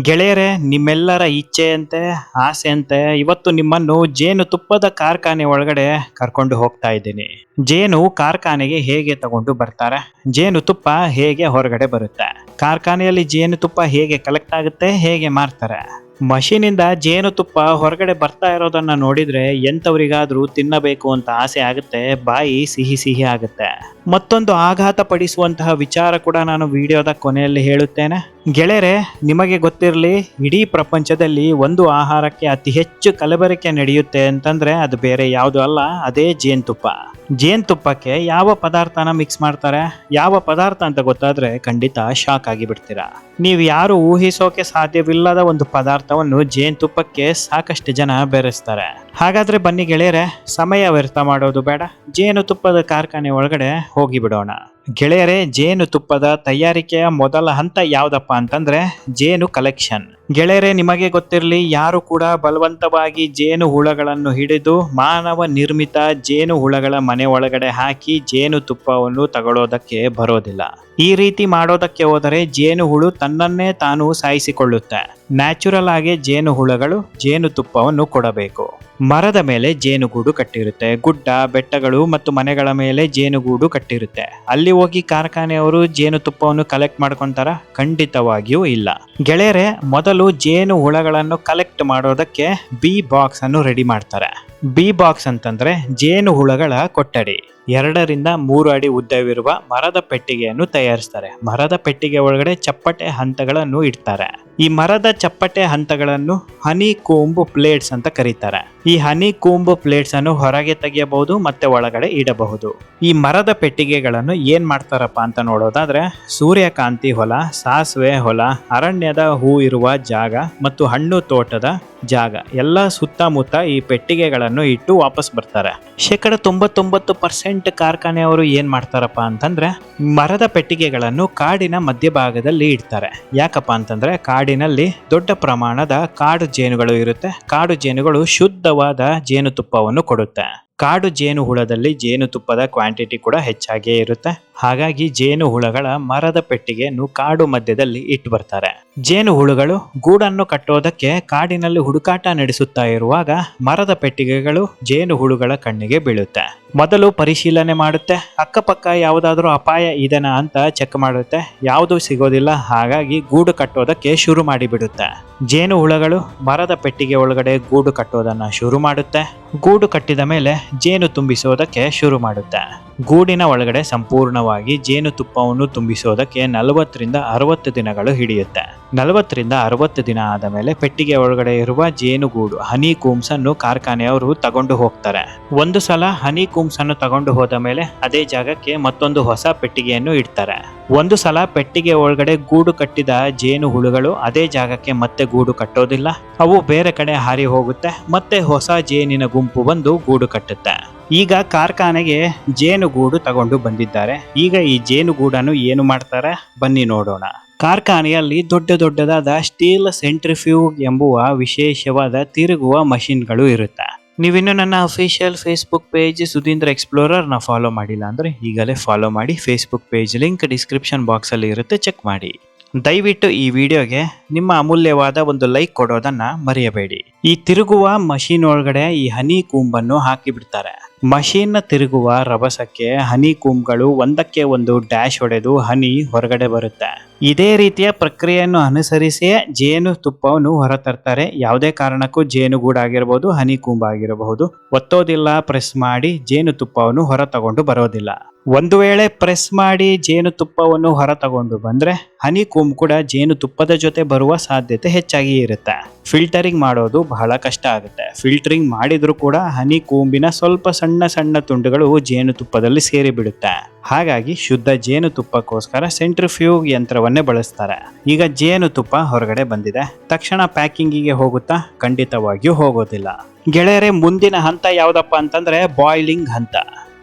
ಗೆಳೆಯರೆ, ನಿಮ್ಮೆಲ್ಲರ ಇಚ್ಛೆಯಂತೆ, ಆಸೆಯಂತೆ ಇವತ್ತು ನಿಮ್ಮನ್ನು ಜೇನು ತುಪ್ಪದ ಕಾರ್ಖಾನೆ ಒಳಗಡೆ ಕರ್ಕೊಂಡು ಹೋಗ್ತಾ ಇದ್ದೀನಿ. ಜೇನು ಕಾರ್ಖಾನೆಗೆ ಹೇಗೆ ತಗೊಂಡು ಬರ್ತಾರೆ? ಜೇನು ತುಪ್ಪ ಹೇಗೆ ಹೊರಗಡೆ ಬರುತ್ತೆ? ಕಾರ್ಖಾನೆಯಲ್ಲಿ ಜೇನು ತುಪ್ಪ ಹೇಗೆ ಕಲೆಕ್ಟ್ ಆಗುತ್ತೆ, ಹೇಗೆ ಮಾರ್ತಾರೆ? ಮಷೀನಿಂದ ಜೇನುತುಪ್ಪ ಹೊರಗಡೆ ಬರ್ತಾ ಇರೋದನ್ನ ನೋಡಿದ್ರೆ ಎಂಥವರಿಗಾದ್ರೂ ತಿನ್ನಬೇಕು ಅಂತ ಆಸೆ ಆಗುತ್ತೆ, ಬಾಯಿ ಸಿಹಿ ಸಿಹಿ ಆಗುತ್ತೆ. ಮತ್ತೊಂದು ಆಘಾತ ಪಡಿಸುವಂತಹ ವಿಚಾರ ಕೂಡ ನಾನು ವಿಡಿಯೋದ ಕೊನೆಯಲ್ಲಿ ಹೇಳುತ್ತೇನೆ. ಗೆಳೆಯರೆ, ನಿಮಗೆ ಗೊತ್ತಿರಲಿ, ಇಡೀ ಪ್ರಪಂಚದಲ್ಲಿ ಒಂದು ಆಹಾರಕ್ಕೆ ಅತಿ ಹೆಚ್ಚು ಕಲಬೆರಕೆ ನಡೆಯುತ್ತೆ ಅಂತಂದ್ರೆ ಅದು ಬೇರೆ ಯಾವುದು ಅಲ್ಲ, ಅದೇ ಜೇನುತುಪ್ಪ ಜೇನುತುಪ್ಪಕ್ಕೆ ಯಾವ ಪದಾರ್ಥನ ಮಿಕ್ಸ್ ಮಾಡ್ತಾರೆ? ಯಾವ ಪದಾರ್ಥ ಅಂತ ಗೊತ್ತಾದ್ರೆ ಖಂಡಿತ ಶಾಕ್ ಆಗಿ ಬಿಡ್ತೀರಾ ನೀವು ಯಾರು ಊಹಿಸೋಕೆ ಸಾಧ್ಯವಿಲ್ಲದ ಒಂದು ಪದಾರ್ಥವನ್ನು ಜೇನುತುಪ್ಪಕ್ಕೆ ಸಾಕಷ್ಟು ಜನ ಬೆರೆಸ್ತಾರೆ. ಹಾಗಾದ್ರೆ ಬನ್ನಿ ಗೆಳೆಯರೆ, ಸಮಯ ವ್ಯರ್ಥ ಮಾಡೋದು ಬೇಡ. ಜೇನುತುಪ್ಪದ ಕಾರ್ಖಾನೆ ಒಳಗಡೆ ಹೋಗಿ ಬಿಡೋಣ ಗೆಳೆಯರೆ, ಜೇನು ತುಪ್ಪದ ತಯಾರಿಕೆಯ ಮೊದಲ ಹಂತ ಯಾವುದಪ್ಪ ಅಂತಂದ್ರೆ ಜೇನು ಕಲೆಕ್ಷನ್. ಗೆಳೆಯರೆ, ನಿಮಗೆ ಗೊತ್ತಿರಲಿ, ಯಾರು ಕೂಡ ಬಲವಂತವಾಗಿ ಜೇನು ಹುಳಗಳನ್ನು ಹಿಡಿದು ಮಾನವ ನಿರ್ಮಿತ ಜೇನು ಹುಳಗಳ ಮನೆ ಒಳಗಡೆ ಹಾಕಿ ಜೇನು ತುಪ್ಪವನ್ನು ತಗೊಳ್ಳೋದಕ್ಕೆ ಬರೋದಿಲ್ಲ. ಈ ರೀತಿ ಮಾಡೋದಕ್ಕೆ ಹೋದರೆ ಜೇನು ಹುಳು ತನ್ನನ್ನೇ ತಾನು ಸಾಯಿಸಿಕೊಳ್ಳುತ್ತೆ. ನ್ಯಾಚುರಲ್ ಆಗಿ ಜೇನು ಹುಳಗಳು ಜೇನು ತುಪ್ಪವನ್ನು ಕೊಡಬೇಕು. ಮರದ ಮೇಲೆ ಜೇನುಗೂಡು ಕಟ್ಟಿರುತ್ತೆ. ಗುಡ್ಡ, ಬೆಟ್ಟಗಳು ಮತ್ತು ಮನೆಗಳ ಮೇಲೆ ಜೇನುಗೂಡು ಕಟ್ಟಿರುತ್ತೆ. ಅಲ್ಲಿ ಹೋಗಿ ಕಾರ್ಖಾನೆಯವರು ಜೇನು ತುಪ್ಪವನ್ನು ಕಲೆಕ್ಟ್ ಮಾಡ್ಕೊಂತಾರ? ಖಂಡಿತವಾಗಿಯೂ ಇಲ್ಲ. ಗೆಳೆಯರೆ, ಮೊದಲು ಜೇನು ಹುಳಗಳನ್ನು ಕಲೆಕ್ಟ್ ಮಾಡೋದಕ್ಕೆ ಬಿ ಬಾಕ್ಸ್ ಅನ್ನು ರೆಡಿ ಮಾಡ್ತಾರೆ. ಬಿ ಬಾಕ್ಸ್ ಅಂತಂದ್ರೆ ಜೇನು ಹುಳಗಳ ಕೊಠಡಿ. ಎರಡರಿಂದ ಮೂರು ಅಡಿ ಉದ್ದವಿರುವ ಮರದ ಪೆಟ್ಟಿಗೆಯನ್ನು ತಯಾರಿಸ್ತಾರೆ. ಮರದ ಪೆಟ್ಟಿಗೆ ಒಳಗಡೆ ಚಪ್ಪಟೆ ಹಂತಗಳನ್ನು ಇಡ್ತಾರೆ. ಈ ಮರದ ಚಪ್ಪಟೆ ಹಂತಗಳನ್ನು ಹನಿ ಕೂಂಬು ಪ್ಲೇಟ್ಸ್ ಅಂತ ಕರೀತಾರೆ. ಈ ಹನಿ ಕೂಂಬು ಪ್ಲೇಟ್ಸ್ ಅನ್ನು ಹೊರಗೆ ತೆಗೆಯಬಹುದು, ಮತ್ತೆ ಒಳಗಡೆ ಇಡಬಹುದು. ಈ ಮರದ ಪೆಟ್ಟಿಗೆಗಳನ್ನು ಏನ್ ಮಾಡ್ತಾರಪ್ಪ ಅಂತ ನೋಡೋದಾದ್ರೆ, ಸೂರ್ಯಕಾಂತಿ ಹೊಲ, ಸಾಸಿವೆ ಹೊಲ, ಅರಣ್ಯದ ಹೂ ಇರುವ ಜಾಗ ಮತ್ತು ಹಣ್ಣು ತೋಟದ ಜಾಗ. ಎಲ್ಲ ಸುತ್ತಮುತ್ತ ಈ ಪೆಟ್ಟಿಗೆಗಳನ್ನು ಇಟ್ಟು ವಾಪಸ್ ಬರ್ತಾರೆ. ಶೇಕಡ ತೊಂಬತ್ತೊಂಬತ್ತು ಪರ್ಸೆಂಟ್ ಕಾರ್ಖಾನೆಯವರು ಏನ್ ಮಾಡ್ತಾರಪ್ಪ ಅಂತಂದ್ರೆ, ಮರದ ಪೆಟ್ಟಿಗೆಗಳನ್ನು ಕಾಡಿನ ಮಧ್ಯಭಾಗದಲ್ಲಿ ಇಡ್ತಾರೆ. ಯಾಕಪ್ಪ ಅಂತಂದ್ರೆ, ಕಾಡಿನಲ್ಲಿ ದೊಡ್ಡ ಪ್ರಮಾಣದ ಕಾಡು ಜೇನುಗಳು ಇರುತ್ತೆ. ಕಾಡು ಜೇನುಗಳು ಶುದ್ಧವಾದ ಜೇನುತುಪ್ಪವನ್ನು ಕೊಡುತ್ತೆ. ಕಾಡು ಜೇನು ಹುಳದಲ್ಲಿ ಜೇನುತುಪ್ಪದ ಕ್ವಾಂಟಿಟಿ ಕೂಡ ಹೆಚ್ಚಾಗಿಯೇ ಇರುತ್ತೆ. ಹಾಗಾಗಿ ಜೇನು ಹುಳಗಳ ಮರದ ಪೆಟ್ಟಿಗೆಯನ್ನು ಕಾಡು ಮಧ್ಯದಲ್ಲಿ ಇಟ್ಟು ಬರ್ತಾರೆ. ಜೇನು ಹುಳುಗಳು ಗೂಡನ್ನು ಕಟ್ಟೋದಕ್ಕೆ ಕಾಡಿನಲ್ಲಿ ಹುಡುಕಾಟ ನಡೆಸುತ್ತಾ ಇರುವಾಗ ಮರದ ಪೆಟ್ಟಿಗೆಗಳು ಜೇನುಹುಳುಗಳ ಕಣ್ಣಿಗೆ ಬೀಳುತ್ತೆ. ಮೊದಲು ಪರಿಶೀಲನೆ ಮಾಡುತ್ತೆ. ಅಕ್ಕಪಕ್ಕ ಯಾವುದಾದ್ರೂ ಅಪಾಯ ಇದೆನಾ ಅಂತ ಚೆಕ್ ಮಾಡುತ್ತೆ. ಯಾವುದೂ ಸಿಗೋದಿಲ್ಲ. ಹಾಗಾಗಿ ಗೂಡು ಕಟ್ಟೋದಕ್ಕೆ ಶುರು ಮಾಡಿಬಿಡುತ್ತೆ. ಜೇನುಹುಳುಗಳು ಮರದ ಪೆಟ್ಟಿಗೆ ಒಳಗಡೆ ಗೂಡು ಕಟ್ಟೋದನ್ನ ಶುರು ಮಾಡುತ್ತೆ. ಗೂಡು ಕಟ್ಟಿದ ಮೇಲೆ ಜೇನು ತುಂಬಿಸೋದಕ್ಕೆ ಶುರು ಮಾಡುತ್ತೆ. ಗೂಡಿನ ಒಳಗಡೆ ಸಂಪೂರ್ಣವಾಗಿ ಜೇನು ತುಪ್ಪವನ್ನು ತುಂಬಿಸೋದಕ್ಕೆ ನಲವತ್ತರಿಂದ ಅರವತ್ತು ದಿನಗಳು ಹಿಡಿಯುತ್ತೆ. ನಲವತ್ತರಿಂದ ಅರವತ್ತು ದಿನ ಆದ ಮೇಲೆ ಪೆಟ್ಟಿಗೆ ಒಳಗಡೆ ಇರುವ ಜೇನುಗೂಡು, ಹನಿ ಕೂಮ್ಸ್ ಅನ್ನು ಕಾರ್ಖಾನೆಯವರು ತಗೊಂಡು ಹೋಗ್ತಾರೆ. ಒಂದು ಸಲ ಹನಿ ಕೂಮ್ಸ್ ಅನ್ನು ತಗೊಂಡು ಹೋದ ಮೇಲೆ ಅದೇ ಜಾಗಕ್ಕೆ ಮತ್ತೊಂದು ಹೊಸ ಪೆಟ್ಟಿಗೆಯನ್ನು ಇಡ್ತಾರೆ. ಒಂದು ಸಲ ಪೆಟ್ಟಿಗೆ ಒಳಗಡೆ ಗೂಡು ಕಟ್ಟಿದ ಜೇನು ಹುಳುಗಳು ಅದೇ ಜಾಗಕ್ಕೆ ಮತ್ತೆ ಗೂಡು ಕಟ್ಟೋದಿಲ್ಲ. ಅವು ಬೇರೆ ಕಡೆ ಹಾರಿ ಹೋಗುತ್ತೆ, ಮತ್ತೆ ಹೊಸ ಜೇನಿನ ಗುಂಪು ಬಂದು ಗೂಡು ಕಟ್ಟುತ್ತೆ. ಈಗ ಕಾರ್ಖಾನೆಗೆ ಜೇನುಗೂಡು ತಗೊಂಡು ಬಂದಿದ್ದಾರೆ. ಈಗ ಈ ಜೇನುಗೂಡನ್ನು ಏನು ಮಾಡ್ತಾರೆ? ಬನ್ನಿ ನೋಡೋಣ. ಕಾರ್ಖಾನೆಯಲ್ಲಿ ದೊಡ್ಡ ದೊಡ್ಡದಾದ ಸ್ಟೀಲ್ ಸೆಂಟ್ರಿಫ್ಯೂಗ್ ಎಂಬುವ ವಿಶೇಷವಾದ ತಿರುಗುವ ಮಷಿನ್ಗಳು ಇರುತ್ತೆ? ನೀವಿನ್ನು ನನ್ನ ಅಫಿಷಿಯಲ್ ಫೇಸ್ಬುಕ್ ಪೇಜ್ ಸುಧೀಂದ್ರ ಎಕ್ಸ್ಪ್ಲೋರರ್ನ ಫಾಲೋ ಮಾಡಿಲ್ಲ ಅಂದರೆ ಈಗಲೇ ಫಾಲೋ ಮಾಡಿ ಫೇಸ್ಬುಕ್ ಪೇಜ್ ಲಿಂಕ್ ಡಿಸ್ಕ್ರಿಪ್ಷನ್ ಬಾಕ್ಸಲ್ಲಿ ಇರುತ್ತೆ, ಚೆಕ್ ಮಾಡಿ. ದಯವಿಟ್ಟು ಈ ವಿಡಿಯೋಗೆ ನಿಮ್ಮ ಅಮೂಲ್ಯವಾದ ಒಂದು ಲೈಕ್ ಕೊಡೋದನ್ನ ಮರೆಯಬೇಡಿ. ಈ ತಿರುಗುವ ಮಷೀನ್ ಒಳಗಡೆ ಈ ಹನಿ ಕೂಂಬನ್ನು ಹಾಕಿ ಬಿಡ್ತಾರೆ ಮಷೀನ್ ತಿರುಗುವ ರಭಸಕ್ಕೆ ಹನಿ ಕೂಂಬ್ಗಳು ಒಂದಕ್ಕೆ ಒಂದು ಡ್ಯಾಶ್ ಹೊಡೆದು ಹನಿ ಹೊರಗಡೆ ಬರುತ್ತೆ. ಇದೇ ರೀತಿಯ ಪ್ರಕ್ರಿಯೆಯನ್ನು ಅನುಸರಿಸಿಯೇ ಜೇನು ತುಪ್ಪವನ್ನು ಹೊರತರ್ತಾರೆ. ಯಾವುದೇ ಕಾರಣಕ್ಕೂ ಜೇನುಗೂಡಾಗಿರ್ಬೋದು ಹನಿ ಕೂಂಬ ಆಗಿರಬಹುದು ಒತ್ತೋದಿಲ್ಲ, ಪ್ರೆಸ್ ಮಾಡಿ ಜೇನು ತುಪ್ಪವನ್ನು ಹೊರ ತಗೊಂಡು ಬರೋದಿಲ್ಲ. ಒಂದು ವೇಳೆ ಪ್ರೆಸ್ ಮಾಡಿ ಜೇನು ತುಪ್ಪವನ್ನು ಹೊರ ತಗೊಂಡು ಬಂದ್ರೆ ಹನಿ ಕೂಡ ಜೇನು ತುಪ್ಪದ ಜೊತೆ ಬರುವ ಸಾಧ್ಯತೆ ಹೆಚ್ಚಾಗಿ ಇರುತ್ತೆ. ಫಿಲ್ಟರಿಂಗ್ ಮಾಡೋದು ಬಹಳ ಕಷ್ಟ ಆಗುತ್ತೆ. ಫಿಲ್ಟರಿಂಗ್ ಮಾಡಿದರೂ ಕೂಡ ಹನಿ ಕೂಂಬಿನ ಸ್ವಲ್ಪ ಸಣ್ಣ ಸಣ್ಣ ತುಂಡುಗಳು ಜೇನುತುಪ್ಪದಲ್ಲಿ ಸೇರಿಬಿಡುತ್ತೆ. ಹಾಗಾಗಿ ಶುದ್ಧ ಜೇನುತುಪ್ಪಕ್ಕೋಸ್ಕರ ಸೆಂಟ್ರಿಫ್ಯೂಗ್ ಯಂತ್ರವನ್ನೇ ಬಳಸ್ತಾರೆ. ಈಗ ಜೇನುತುಪ್ಪ ಹೊರಗಡೆ ಬಂದಿದೆ. ತಕ್ಷಣ ಪ್ಯಾಕಿಂಗಿಗೆ ಹೋಗುತ್ತಾ ಖಂಡಿತವಾಗಿಯೂ ಹೋಗೋದಿಲ್ಲ. ಗೆಳೆಯರೆ, ಮುಂದಿನ ಹಂತ ಯಾವುದಪ್ಪ ಅಂತಂದ್ರೆ ಬಾಯ್ಲಿಂಗ್ ಹಂತ.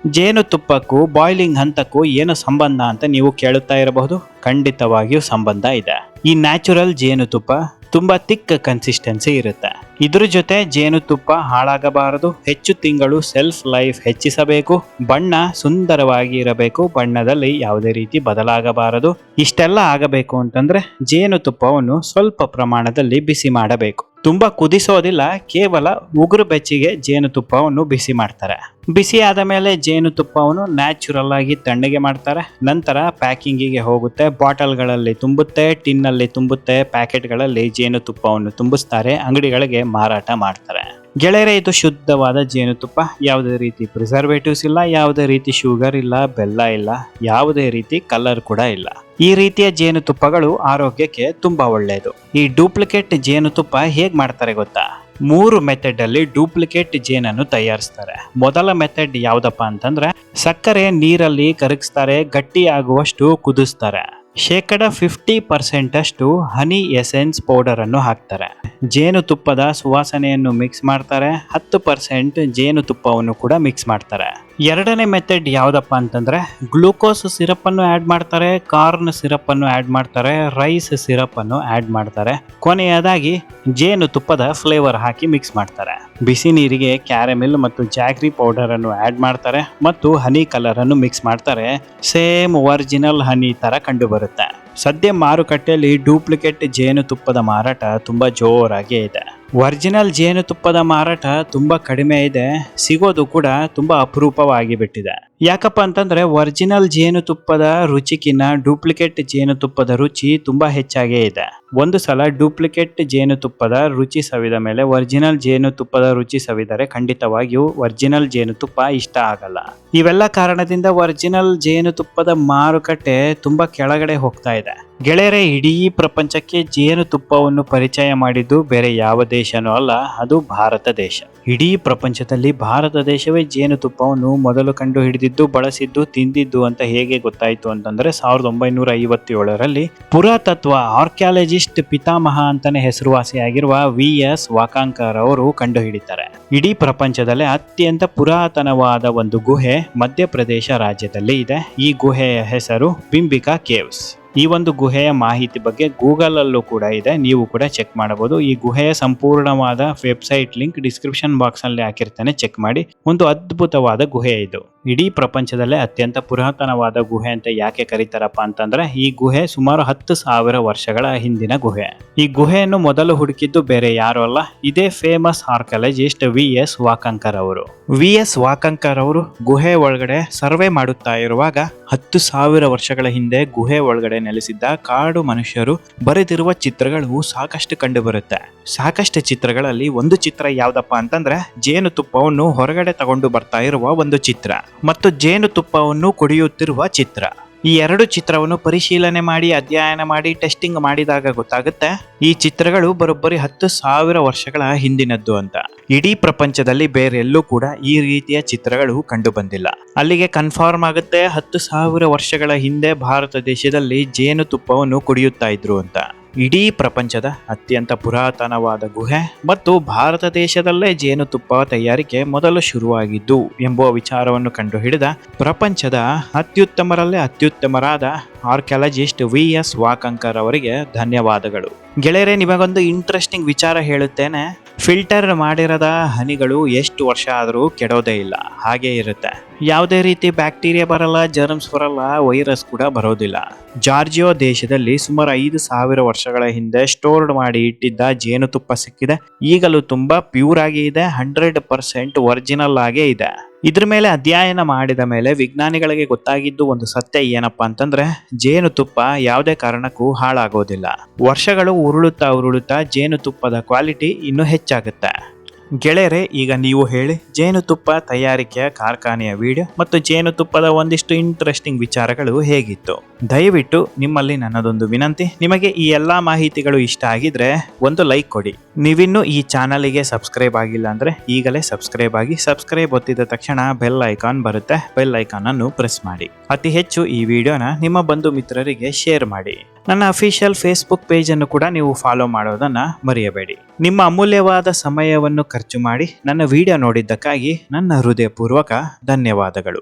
ಜೇನುತುಪ್ಪಕ್ಕೂ ಬಾಯ್ಲಿಂಗ್ ಹಂತಕ್ಕೂ ಏನು ಸಂಬಂಧ ಅಂತ ನೀವು ಕೇಳುತ್ತಾ ಇರಬಹುದು? ಖಂಡಿತವಾಗಿಯೂ ಸಂಬಂಧ ಇದೆ. ಈ ನ್ಯಾಚುರಲ್ ಜೇನುತುಪ್ಪ ತುಂಬಾ ತಿಕ್ಕ ಕನ್ಸಿಸ್ಟೆನ್ಸಿ ಇರುತ್ತೆ. ಇದ್ರ ಜೊತೆ ಜೇನುತುಪ್ಪ ಹಾಳಾಗಬಾರದು. ಹೆಚ್ಚು ತಿಂಗಳು ಸೆಲ್ಫ್ ಲೈಫ್ ಹೆಚ್ಚಿಸಬೇಕು. ಬಣ್ಣ ಸುಂದರವಾಗಿ ಇರಬೇಕು. ಬಣ್ಣದಲ್ಲಿ ಯಾವುದೇ ರೀತಿ ಬದಲಾಗಬಾರದು. ಇಷ್ಟೆಲ್ಲ ಆಗಬೇಕು ಅಂತಂದ್ರೆ ಜೇನುತುಪ್ಪವನ್ನು ಸ್ವಲ್ಪ ಪ್ರಮಾಣದಲ್ಲಿ ಬಿಸಿ ಮಾಡಬೇಕು. ತುಂಬಾ ಕುದಿಸೋದಿಲ್ಲ, ಕೇವಲ ಉಗುರು ಬೆಚ್ಚಿಗೆ ಜೇನುತುಪ್ಪವನ್ನು ಬಿಸಿ ಮಾಡ್ತಾರೆ. ಬಿಸಿ ಆದ ಮೇಲೆ ಜೇನುತುಪ್ಪವನ್ನು ನ್ಯಾಚುರಲ್ ಆಗಿ ತಣ್ಣಗೆ ಮಾಡ್ತಾರೆ. ನಂತರ ಪ್ಯಾಕಿಂಗಿಗೆ ಹೋಗುತ್ತೆ, ಬಾಟಲ್ಗಳಲ್ಲಿ ತುಂಬುತ್ತೆ, ಟಿನ್ನಲ್ಲಿ ತುಂಬುತ್ತೆ, ಪ್ಯಾಕೆಟ್ಗಳಲ್ಲಿ ಜೇನುತುಪ್ಪವನ್ನು ತುಂಬಿಸ್ತಾರೆ, ಅಂಗಡಿಗಳಿಗೆ ಮಾರಾಟ ಮಾಡ್ತಾರೆ. ಗೆಳೆಯರೆ, ಇದು ಶುದ್ಧವಾದ ಜೇನುತುಪ್ಪ. ಯಾವುದೇ ರೀತಿ ಪ್ರಿಸರ್ವೇಟಿವ್ಸ್ ಇಲ್ಲ, ಯಾವುದೇ ರೀತಿ ಶುಗರ್ ಇಲ್ಲ, ಬೆಲ್ಲ ಇಲ್ಲ, ಯಾವುದೇ ರೀತಿ ಕಲರ್ ಕೂಡ ಇಲ್ಲ. ಈ ರೀತಿಯ ಜೇನುತುಪ್ಪಗಳು ಆರೋಗ್ಯಕ್ಕೆ ತುಂಬಾ ಒಳ್ಳೆಯದು ಈ ಡೂಪ್ಲಿಕೇಟ್ ಜೇನುತುಪ್ಪ ಹೇಗ್ ಮಾಡ್ತಾರೆ ಗೊತ್ತಾ? ಮೂರು ಮೆಥಡ್ ಅಲ್ಲಿ ಡೂಪ್ಲಿಕೇಟ್ ಜೇನನ್ನು ತಯಾರಿಸ್ತಾರೆ. ಮೊದಲ ಮೆಥಡ್ ಯಾವ್ದಪ್ಪ ಅಂತಂದ್ರೆ, ಸಕ್ಕರೆ ನೀರಲ್ಲಿ ಕರಗಿಸ್ತಾರೆ ಗಟ್ಟಿ ಆಗುವಷ್ಟು ಕುದಿಸ್ತಾರೆ. ಶೇಕಡ ಫಿಫ್ಟಿ ಪರ್ಸೆಂಟಷ್ಟು ಹನಿ ಎಸೆನ್ಸ್ ಪೌಡರ್ ಅನ್ನು ಹಾಕ್ತಾರೆ ಜೇನುತುಪ್ಪದ ಸುವಾಸನೆಯನ್ನು ಮಿಕ್ಸ್ ಮಾಡ್ತಾರೆ. ಹತ್ತು ಪರ್ಸೆಂಟ್ ಜೇನುತುಪ್ಪವನ್ನು ಕೂಡ ಮಿಕ್ಸ್ ಮಾಡ್ತಾರೆ. ಎರಡನೇ ಮೆಥಡ್ ಯಾವುದಪ್ಪ ಅಂತಂದ್ರೆ ಗ್ಲೂಕೋಸ್ ಸಿರಪ್ ಅನ್ನು ಆಡ್ ಮಾಡ್ತಾರೆ, ಕಾರ್ನ್ ಸಿರಪ್ ಅನ್ನು ಆಡ್ ಮಾಡ್ತಾರೆ, ರೈಸ್ ಸಿರಪ್ ಅನ್ನು ಆಡ್ ಮಾಡ್ತಾರೆ. ಕೊನೆಯದಾಗಿ ಜೇನುತುಪ್ಪದ ಫ್ಲೇವರ್ ಹಾಕಿ ಮಿಕ್ಸ್ ಮಾಡ್ತಾರೆ. ಬಿಸಿ ನೀರಿಗೆ ಕ್ಯಾರಮಿಲ್ ಮತ್ತು ಜಾಗ್ರಿ ಪೌಡರ್ ಅನ್ನು ಆಡ್ ಮಾಡ್ತಾರೆ ಮತ್ತು ಹನಿ ಕಲರ್ ಅನ್ನು ಮಿಕ್ಸ್ ಮಾಡ್ತಾರೆ. ಸೇಮ್ ಒರಿಜಿನಲ್ ಹನಿ ತರ ಕಂಡು ಬರುತ್ತೆ ಸದ್ಯ ಮಾರುಕಟ್ಟೆಯಲ್ಲಿ ಡೂಪ್ಲಿಕೇಟ್ ಜೇನುತುಪ್ಪದ ಮಾರಾಟ ತುಂಬಾ ಜೋರಾಗಿ ಇದೆ. ಒರಿಜಿನಲ್ ಜೇನುತುಪ್ಪದ ಮಾರಾಟ ತುಂಬಾ ಕಡಿಮೆ ಇದೆ. ಸಿಗೋದು ಕೂಡ ತುಂಬಾ ಅಪರೂಪವಾಗಿ ಬಿಟ್ಟಿದೆ. ಯಾಕಪ್ಪ ಅಂತಂದ್ರೆ ಒರಿಜಿನಲ್ ಜೇನುತುಪ್ಪದ ರುಚಿಕಿನ್ನ ಡೂಪ್ಲಿಕೇಟ್ ಜೇನುತುಪ್ಪದ ರುಚಿ ತುಂಬಾ ಹೆಚ್ಚಾಗೇ ಇದೆ. ಒಂದು ಸಲ ಡೂಪ್ಲಿಕೇಟ್ ಜೇನುತುಪ್ಪದ ರುಚಿ ಸವಿದ ಮೇಲೆ ಒರಿಜಿನಲ್ ಜೇನುತುಪ್ಪದ ರುಚಿ ಸವಿದರೆ ಖಂಡಿತವಾಗಿಯೂ ಒರಿಜಿನಲ್ ಜೇನುತುಪ್ಪ ಇಷ್ಟ ಆಗಲ್ಲ. ಇವೆಲ್ಲ ಕಾರಣದಿಂದ ಒರಿಜಿನಲ್ ಜೇನುತುಪ್ಪದ ಮಾರುಕಟ್ಟೆ ತುಂಬಾ ಕೆಳಗಡೆ ಹೋಗ್ತಾ ಇದೆ. ಗೆಳೆಯರೆ, ಇಡೀ ಪ್ರಪಂಚಕ್ಕೆ ಜೇನುತುಪ್ಪವನ್ನು ಪರಿಚಯ ಮಾಡಿದ್ದು ಬೇರೆ ಯಾವ ದೇಶನೂ ಅಲ್ಲ, ಅದು ಭಾರತ ದೇಶ. ಇಡೀ ಪ್ರಪಂಚದಲ್ಲಿ ಭಾರತ ದೇಶವೇ ಜೇನುತುಪ್ಪವನ್ನು ಮೊದಲು ಕಂಡು ಹಿಡಿದಿದ್ದು ಬಳಸಿದ್ದು, ತಿಂದಿದ್ದು ಅಂತ ಹೇಗೆ ಗೊತ್ತಾಯಿತು ಅಂತಂದ್ರೆ ಸಾವಿರದ ಒಂಬೈನೂರ ಐವತ್ತೇಳರಲ್ಲಿ ಪುರಾತತ್ವ ಆರ್ಕ್ಯಾಲಜಿಸ್ಟ್ ಪಿತಾಮಹ ಅಂತಾನೆ ಹೆಸರುವಾಸಿಯಾಗಿರುವ ವಿ ಎಸ್ ವಾಕಾಂಕರ್ ಅವರು ಕಂಡು ಹಿಡಿತಾರೆ ಇಡೀ ಪ್ರಪಂಚದಲ್ಲೇ ಅತ್ಯಂತ ಪುರಾತನವಾದ ಒಂದು ಗುಹೆ ಮಧ್ಯಪ್ರದೇಶ ರಾಜ್ಯದಲ್ಲಿ ಇದೆ. ಈ ಗುಹೆಯ ಹೆಸರು ಬಿಂಬಿಕಾ ಕೇವ್ಸ್. ಈ ಒಂದು ಗುಹೆಯ ಮಾಹಿತಿ ಬಗ್ಗೆ ಗೂಗಲ್ ಅಲ್ಲೂ ಕೂಡ ಇದೆ. ನೀವು ಕೂಡ ಚೆಕ್ ಮಾಡಬಹುದು. ಈ ಗುಹೆಯ ಸಂಪೂರ್ಣವಾದ ವೆಬ್ಸೈಟ್ ಲಿಂಕ್ ಡಿಸ್ಕ್ರಿಪ್ಷನ್ ಬಾಕ್ಸ್ ಅಲ್ಲಿ ಹಾಕಿರ್ತಾನೆ. ಚೆಕ್ ಮಾಡಿ. ಒಂದು ಅದ್ಭುತವಾದ ಗುಹೆ ಇದು. ಇಡೀ ಪ್ರಪಂಚದಲ್ಲೇ ಅತ್ಯಂತ ಪುರಾತನವಾದ ಗುಹೆ ಅಂತ ಯಾಕೆ ಕರೀತಾರಪ್ಪ ಅಂತಂದ್ರೆ, ಈ ಗುಹೆ ಸುಮಾರು ಹತ್ತು ಸಾವಿರ ವರ್ಷಗಳ ಹಿಂದಿನ ಗುಹೆ. ಈ ಗುಹೆಯನ್ನು ಮೊದಲು ಹುಡುಕಿದ್ದು ಬೇರೆ ಯಾರು ಅಲ್ಲ, ಇದೇ famous archaeologist V S Wakankar ಅವರು. ವಿ ಎಸ್ ವಾಕಂಕರ್ ಅವರು ಗುಹೆ ಒಳಗಡೆ ಸರ್ವೆ ಮಾಡುತ್ತಾ ಇರುವಾಗ ಹತ್ತು ಸಾವಿರ ವರ್ಷಗಳ ಹಿಂದೆ ಗುಹೆ ಒಳಗಡೆ ನೆಲೆಸಿದ್ದ ಕಾಡು ಮನುಷ್ಯರು ಬರೆದಿರುವ ಚಿತ್ರಗಳು ಸಾಕಷ್ಟು ಕಂಡು ಬರುತ್ತೆ ಸಾಕಷ್ಟು ಚಿತ್ರಗಳಲ್ಲಿ ಒಂದು ಚಿತ್ರ ಯಾವ್ದಪ್ಪ ಅಂತಂದ್ರೆ, ಜೇನುತುಪ್ಪವನ್ನು ಹೊರಗಡೆ ತಗೊಂಡು ಬರ್ತಾ ಇರುವ ಒಂದು ಚಿತ್ರ. ಮತ್ತು ಜೇನುತುಪ್ಪವನ್ನು ಕುಡಿಯುತ್ತಿರುವ ಚಿತ್ರ. ಈ ಎರಡು ಚಿತ್ರವನ್ನು ಪರಿಶೀಲನೆ ಮಾಡಿ, ಅಧ್ಯಯನ ಮಾಡಿ ಟೆಸ್ಟಿಂಗ್ ಮಾಡಿದಾಗ ಗೊತ್ತಾಗುತ್ತೆ, ಈ ಚಿತ್ರಗಳು ಬರೋಬ್ಬರಿ ಹತ್ತು ಸಾವಿರ ವರ್ಷಗಳ ಹಿಂದಿನದ್ದು ಅಂತ. ಇಡೀ ಪ್ರಪಂಚದಲ್ಲಿ ಬೇರೆಲ್ಲೂ ಕೂಡ ಈ ರೀತಿಯ ಚಿತ್ರಗಳು ಕಂಡು ಬಂದಿಲ್ಲ ಅಲ್ಲಿಗೆ ಕನ್ಫರ್ಮ್ ಆಗುತ್ತೆ, ಹತ್ತು ಸಾವಿರ ವರ್ಷಗಳ ಹಿಂದೆ ಭಾರತ ದೇಶದಲ್ಲಿ ಜೇನುತುಪ್ಪವನ್ನು ಕುಡಿಯುತ್ತಾ ಇದ್ರು ಅಂತ. ಇಡೀ ಪ್ರಪಂಚದ ಅತ್ಯಂತ ಪುರಾತನವಾದ ಗುಹೆ ಮತ್ತು ಭಾರತ ದೇಶದಲ್ಲೇ ಜೇನುತುಪ್ಪ ತಯಾರಿಕೆ ಮೊದಲು ಶುರುವಾಗಿದ್ದು ಎಂಬುವ ವಿಚಾರವನ್ನು ಕಂಡುಹಿಡಿದ ಪ್ರಪಂಚದ ಅತ್ಯುತ್ತಮರಲ್ಲೇ ಅತ್ಯುತ್ತಮರಾದ ಆರ್ಕ್ಯಾಲಜಿಸ್ಟ್ ವಿ ಎಸ್ ವಾಕಂಕರ್ ಅವರಿಗೆ ಧನ್ಯವಾದಗಳು. ಗೆಳೆಯರೆ, ನಿಮಗೊಂದು ಇಂಟ್ರೆಸ್ಟಿಂಗ್ ವಿಚಾರ ಹೇಳುತ್ತೇನೆ. ಫಿಲ್ಟರ್ ಮಾಡಿರದ ಹನಿಗಳು ಎಷ್ಟು ವರ್ಷ ಆದರೂ ಕೆಡೋದೇ ಇಲ್ಲ. ಹಾಗೆ ಇರುತ್ತೆ. ಯಾವುದೇ ರೀತಿ ಬ್ಯಾಕ್ಟೀರಿಯಾ ಬರಲ್ಲ ಜರ್ಮ್ಸ್ ಬರಲ್ಲ ವೈರಸ್ ಕೂಡ ಬರೋದಿಲ್ಲ. ಜಾರ್ಜಿಯೋ ದೇಶದಲ್ಲಿ ಸುಮಾರು ಐದು ಸಾವಿರ ವರ್ಷಗಳ ಹಿಂದೆ ಸ್ಟೋರ್ಡ್ ಮಾಡಿ ಇಟ್ಟಿದ್ದ ಜೇನುತುಪ್ಪ ಸಿಕ್ಕಿದೆ. ಈಗಲೂ ತುಂಬಾ ಪ್ಯೂರ್ ಆಗಿ ಇದೆ ಹಂಡ್ರೆಡ್ ಪರ್ಸೆಂಟ್ ಒರಿಜಿನಲ್ ಆಗೇ ಇದೆ. ಇದ್ರ ಮೇಲೆ ಅಧ್ಯಯನ ಮಾಡಿದ ಮೇಲೆ ವಿಜ್ಞಾನಿಗಳಿಗೆ ಗೊತ್ತಾಗಿದ್ದು ಒಂದು ಸತ್ಯ ಏನಪ್ಪಾ ಅಂತಂದ್ರೆ, ಜೇನುತುಪ್ಪ ಯಾವುದೇ ಕಾರಣಕ್ಕೂ ಹಾಳಾಗೋದಿಲ್ಲ. ವರ್ಷಗಳು ಉರುಳುತ್ತಾ ಉರುಳುತ್ತಾ ಜೇನುತುಪ್ಪದ ಕ್ವಾಲಿಟಿ ಇನ್ನೂ ಹೆಚ್ಚಾಗುತ್ತೆ. ಗೆಳೆಯರೆ, ಈಗ ನೀವು ಹೇಳಿ, ಜೇನುತುಪ್ಪ ತಯಾರಿಕೆಯ ಕಾರ್ಖಾನೆಯ ವಿಡಿಯೋ ಮತ್ತು ಜೇನುತುಪ್ಪದ ಒಂದಿಷ್ಟು ಇಂಟ್ರೆಸ್ಟಿಂಗ್ ವಿಚಾರಗಳು ಹೇಗಿತ್ತು? ದಯವಿಟ್ಟು ನಿಮ್ಮಲ್ಲಿ ನನ್ನದೊಂದು ವಿನಂತಿ, ನಿಮಗೆ ಈ ಎಲ್ಲಾ ಮಾಹಿತಿಗಳು ಇಷ್ಟ ಆಗಿದ್ರೆ ಒಂದು ಲೈಕ್ ಕೊಡಿ. ನೀವಿನ್ನೂ ಈ ಚಾನಲಿಗೆ ಸಬ್ಸ್ಕ್ರೈಬ್ ಆಗಿಲ್ಲ ಅಂದ್ರೆ ಈಗಲೇ ಸಬ್ಸ್ಕ್ರೈಬ್ ಆಗಿ ಸಬ್ಸ್ಕ್ರೈಬ್ ಒತ್ತಿದ ತಕ್ಷಣ ಬೆಲ್ ಐಕಾನ್ ಬರುತ್ತೆ ಬೆಲ್ ಐಕಾನ್ ಅನ್ನು ಪ್ರೆಸ್ ಮಾಡಿ. ಅತಿ ಹೆಚ್ಚು ಈ ವಿಡಿಯೋನ ನಿಮ್ಮ ಬಂಧು ಮಿತ್ರರಿಗೆ ಶೇರ್ ಮಾಡಿ. ನನ್ನ ಅಫಿಷಿಯಲ್ ಫೇಸ್ಬುಕ್ ಪೇಜ್ ಅನ್ನು ಕೂಡ ನೀವು ಫಾಲೋ ಮಾಡೋದನ್ನ ಮರೆಯಬೇಡಿ. ನಿಮ್ಮ ಅಮೂಲ್ಯವಾದ ಸಮಯವನ್ನು ಖರ್ಚು ಮಾಡಿ ನನ್ನ ವಿಡಿಯೋ ನೋಡಿದ್ದಕ್ಕಾಗಿ ನನ್ನ ಹೃದಯಪೂರ್ವಕ ಧನ್ಯವಾದಗಳು.